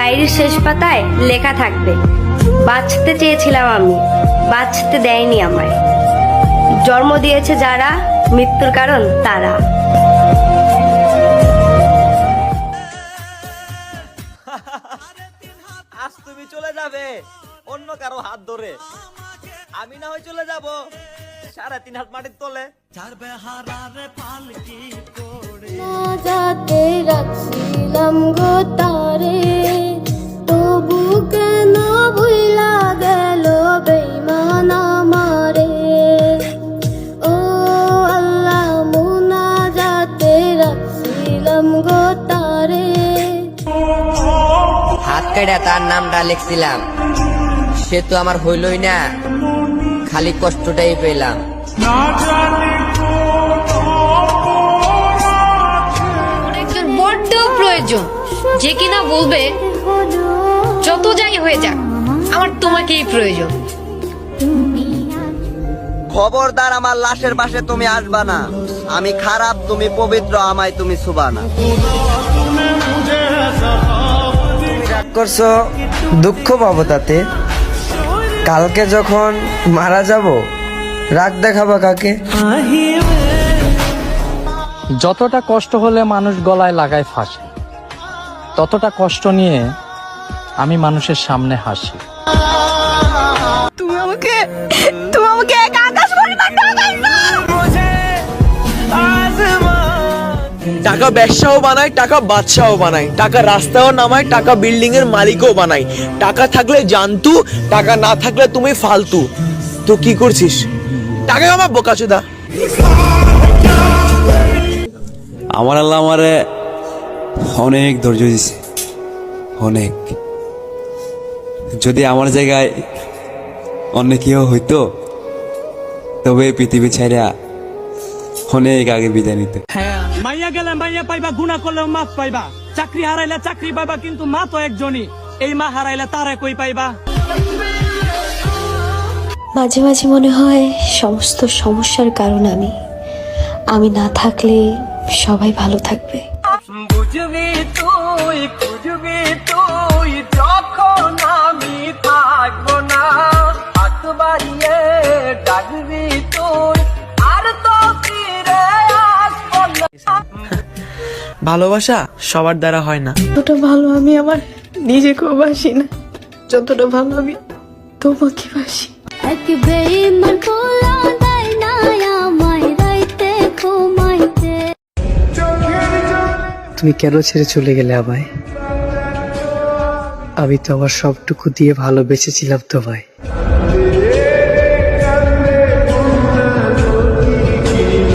ডায়েরির শেষ পাতায় লেখা থাকবে বাঁচতে চেয়েছিলাম আমি বাঁচতে দেয়নি আমায়। জন্ম দিয়েছে যারা মৃত্যুর কারণ তারা। আজ তুমি চলে যাবে অন্য কারও হাত ধরে। আমি না হয় চলে যাব সাড়ে তিন হাত মাটির তলে। যাতে রাখছিলাম গো কেটে তার নামটা লিখছিলাম। সে তো আমার হইলই না। খালি কষ্টটাই পেলাম। একজন বড্ড প্রয়োজন। যে কিনা বলবে যত যাই হয়ে যাক আমার তোমাকেই প্রয়োজন। খবরদার আমার লাশের পাশে তুমি আসবা না। আমি খারাপ তুমি পবিত্র আমায় তুমি সুবা না। রাগ করছ দুঃখ পাবো তাতে। কালকে যখন মারা যাব রাগ দেখাবো কাকে? যতটা কষ্ট হলে মানুষ গলায় লাগায় ফাঁসে ততটা কষ্ট নিয়ে আমি মানুষের সামনে হাসি। টাকা ব্যবসাও বানায় টাকা বাদশাও বানায় টাকা রাস্তাও নামায় টাকা বিল্ডিং এর মালিকও বানায় টাকা থাকলে জানতু, টাকা না থাকলে তুমি ফালতু। তো কি করছিস? টাকা আমার বোকাচুদা আমার আল্লাহ আমারে অনেক ধৈর্য দিছে। অনেক। যদি আমার জায়গায় অন্য কেউ হইতো, তবে পৃথিবী ছাইরা অনেক আগে বিদায় নিত। মাইয়া গেলে মাইয়া পাইবা গুণা করলেও মাফ পাইবা। চাকরি হারাইলে চাকরি পাইবা কিন্তু মা তো একজনই। এই মা হারাইলে তারে কই পাইবা? মাঝে মাঝে মনে হয় সমস্ত সমস্যার কারণ আমি। আমি না থাকলে সবাই ভালো থাকবে। বুঝবি তুই বুঝবি তুই যখন আমি থাকব না হাত বাড়িয়ে ডাকবি ভালোবাসা সবার দ্বারা হয় না। যতটা ভালো আমি আমার নিজেকেও বাসি না যতটা ভালো আমি তোমাকে বাসি। তুমি কেন ছেড়ে চলে গেলে আমায়? আমি তো আমার সবটুকু দিয়ে ভালোবেসেছিলাম তোমায়।